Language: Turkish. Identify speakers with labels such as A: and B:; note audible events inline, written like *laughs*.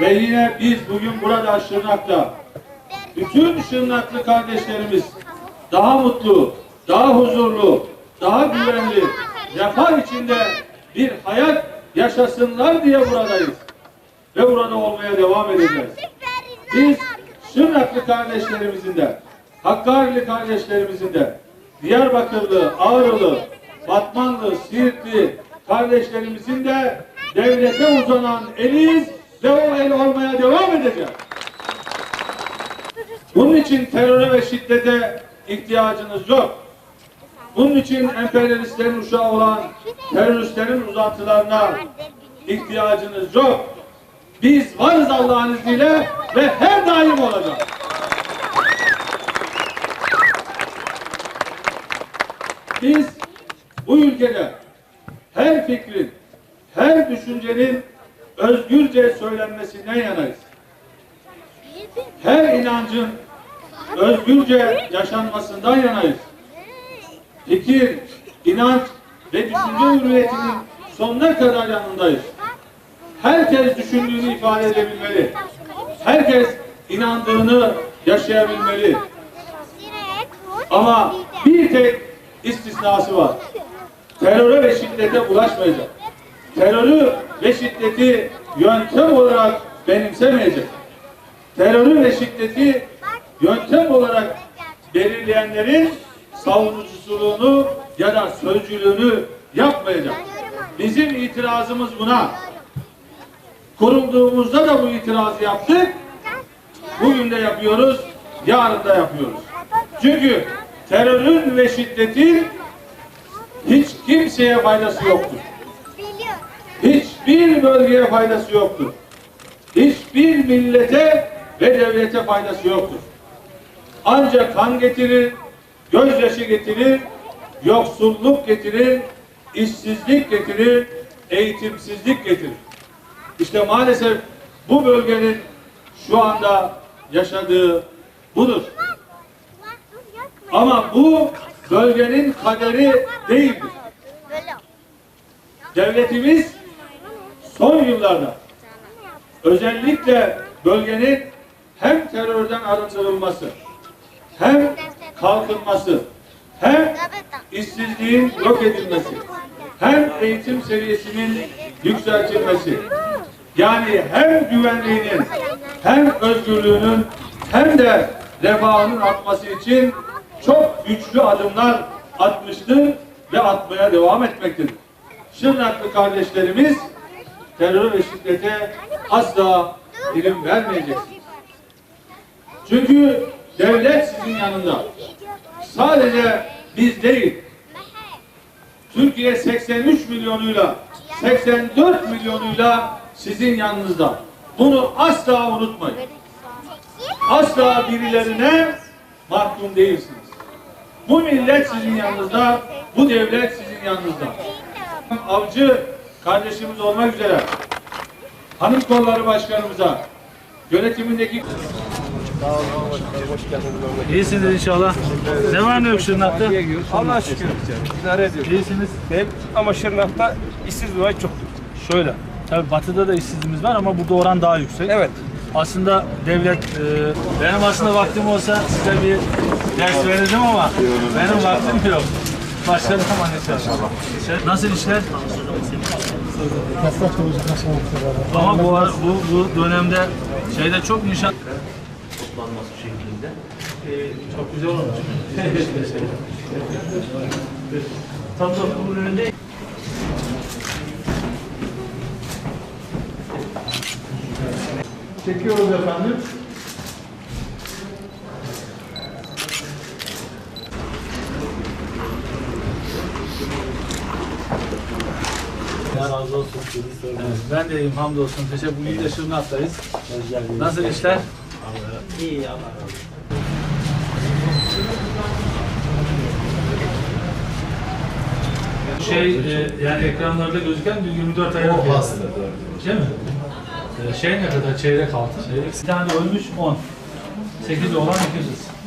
A: Ve yine biz bugün burada Şırnak'ta bütün Şırnaklı kardeşlerimiz daha mutlu, daha huzurlu, daha güvenli, refah içinde bir hayat yaşasınlar diye buradayız. Ve burada olmaya devam edeceğiz. Biz Şırnaklı kardeşlerimizin de, Hakkari'li kardeşlerimizin de, Diyarbakırlı, Ağrılı, Batmanlı, Siirtli kardeşlerimizin de devlete uzanan eliyiz ve o el olmaya devam edeceğiz. Bunun için teröre ve şiddete ihtiyacınız yok. Bunun için emperyalistlerin uşağı olan teröristlerin uzantılarına ihtiyacınız yok. Biz varız Allah'ın izniyle ve her daim olacağız. Biz bu ülkede her fikrin, her düşüncenin özgürce söylenmesinden yanayız. Her inancın özgürce yaşanmasından yanayız. Fikir, inanç ve düşünce hürriyetinin sonuna kadar yanındayız. Herkes düşündüğünü ifade edebilmeli. Herkes inandığını yaşayabilmeli. Ama bir tek istisnası var. Teröre ve şiddete bulaşmayacak. Terörü ve şiddeti yöntem olarak benimsemeyecek. Terörü ve şiddeti yöntem olarak belirleyenlerin savunuculuğunu ya da sözcülüğünü yapmayacak. Bizim itirazımız buna. Kurulduğumuzda da bu itirazı yaptık. Bugün de yapıyoruz, yarın da yapıyoruz. Çünkü terörün ve şiddetin hiç kimseye faydası yoktur. Hiçbir bölgeye faydası yoktur. Hiçbir millete ve devlete faydası yoktur. Ancak kan getirir, gözyaşı getirir, yoksulluk getirir, işsizlik getirir, eğitimsizlik getirir. İşte maalesef bu bölgenin şu anda yaşadığı budur. Ama bu bölgenin kaderi değildir. Devletimiz son yıllarda özellikle bölgenin hem terörden arındırılması, hem kalkınması, hem işsizliğin yok edilmesi, hem eğitim seviyesinin yükseltilmesi, yani hem güvenliğinin, hem özgürlüğünün, hem de refahının artması için çok güçlü adımlar atmıştır ve atmaya devam etmektedir. Şırnaklı kardeşlerimiz terör ve şiddete asla dilim vermeyeceksiniz. Çünkü devlet sizin yanında. Sadece biz değil. Türkiye 83 milyonuyla 84 milyonuyla sizin yanınızda. Bunu asla unutmayın. Asla birilerine mahkum değilsiniz. Bu millet sizin yanınızda, bu devlet sizin yanınızda. Avcı kardeşimiz olmak üzere hanım kolları başkanımıza yönetimindeki
B: İyisiniz inşallah. Ne var ne yok Şırnak'ta?
C: Allah'a şükür. İdare ediyoruz.
B: İyisiniz.
C: Benim ama Şırnak'ta işsiz olay çoktur.
B: Şöyle. Tabii batıda da işsizliğimiz var ama burada oran daha yüksek.
C: Evet.
B: Aslında devlet, e, benim aslında vaktim olsa size bir ders verirdim ama benim vaktim yok. Başka zaman inşallah. Nasıl işler? Ama bu, ara- bu, bu dönemde şeyde çok inşaat toplanması şeklinde. Ee, çok güzel olmuş. *laughs* Tam da bunun önünde Çekiyoruz efendim. Allah razı olsun. Evet, ben de iyiyim hamdolsun. Teşekkür Bugün de Şırnak'tayız. Nasıl işler? İyi Allah razı olsun. Şey, e, yani ekranlarda gözüken 24 aylık. O aslında Değil mi?
A: Ee, şey ne kadar çeyrek altın? Bir tane ölmüş 10. 8 olan 200. Evet.